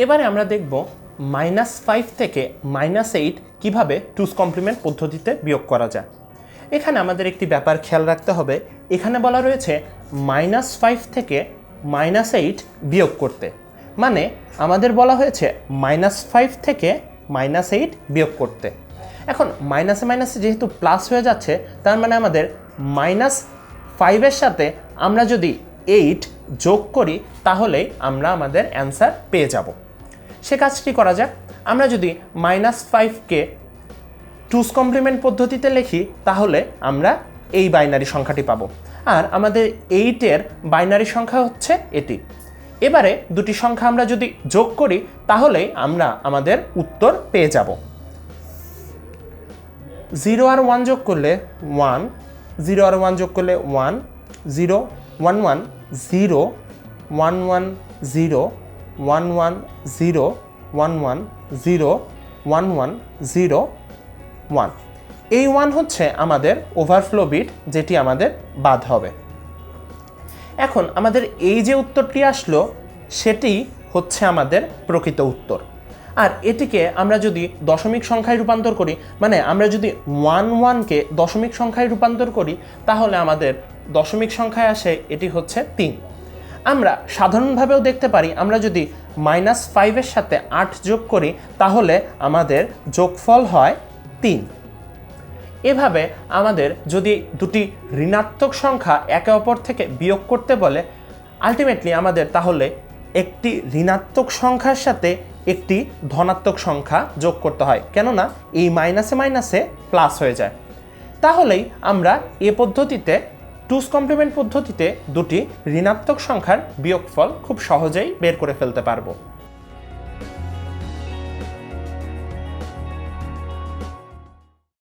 এবারে আমরা দেখব মাইনাস ফাইভ থেকে মাইনাস এইট কীভাবে টুস কমপ্লিমেন্ট পদ্ধতিতে বিয়োগ করা যায়। এখানে আমাদের একটি ব্যাপার খেয়াল রাখতে হবে। এখানে বলা রয়েছে মাইনাস ফাইভ থেকে মাইনাস এইট বিয়োগ করতে। মানে আমাদের বলা হয়েছে মাইনাস ফাইভ থেকে মাইনাস এইট বিয়োগ করতে। এখন মাইনাসে মাইনাসে যেহেতু প্লাস হয়ে যাচ্ছে, তার মানে আমাদের মাইনাস ফাইভের সাথে আমরা যদি এইট যোগ করি তাহলেই আমরা আমাদের অ্যান্সার পেয়ে যাব। সে কাজটি করা যাক। আমরা যদি মাইনাস ফাইভকে টুস কমপ্লিমেন্ট পদ্ধতিতে লিখি, তাহলে আমরা এই বাইনারি সংখ্যাটি পাবো। আর আমাদের এইটের বাইনারি সংখ্যা হচ্ছে এটি। এবারে দুটি সংখ্যা আমরা যদি যোগ করি তাহলেই আমরা আমাদের উত্তর পেয়ে যাব। জিরো আর ওয়ান যোগ করলে ওয়ান জিরো আর ওয়ান যোগ করলে one zero one one zero one one zero one one zero one one zero one one zero one এই ওয়ান হচ্ছে আমাদের ওভারফ্লো বিট যেটি আমাদের বাদ হবে। এখন আমাদের এই যে উত্তরটি আসলো, সেটি হচ্ছে আমাদের প্রকৃত উত্তর। আর এটিকে আমরা যদি দশমিক সংখ্যায় রূপান্তর করি মানে আমরা যদি ওয়ান ওয়ানকে দশমিক সংখ্যায় রূপান্তর করি, তাহলে আমাদের দশমিক সংখ্যায় আসে, এটি হচ্ছে তিন। আমরা সাধারণভাবেও দেখতে পারি, আমরা যদি মাইনাস ফাইভের সাথে আট যোগ করি, তাহলে আমাদের যোগফল হয় তিন। এভাবে আমাদের যদি দুটি ঋণাত্মক সংখ্যা একে অপর থেকে বিয়োগ করতে বলে আলটিমেটলি আমাদের তাহলে একটি ঋণাত্মক সংখ্যার সাথে একটি ধনাত্মক সংখ্যা যোগ করতে হয়। কেননা, এই মাইনাসে মাইনাসে প্লাস হয়ে যায়। তাহলেই আমরা এ পদ্ধতিতে টুস কমপ্লিমেন্ট পদ্ধতিতে দুটি ঋণাত্মক সংখ্যার বিয়োগফল খুব সহজেই বের করে ফেলতে পারব।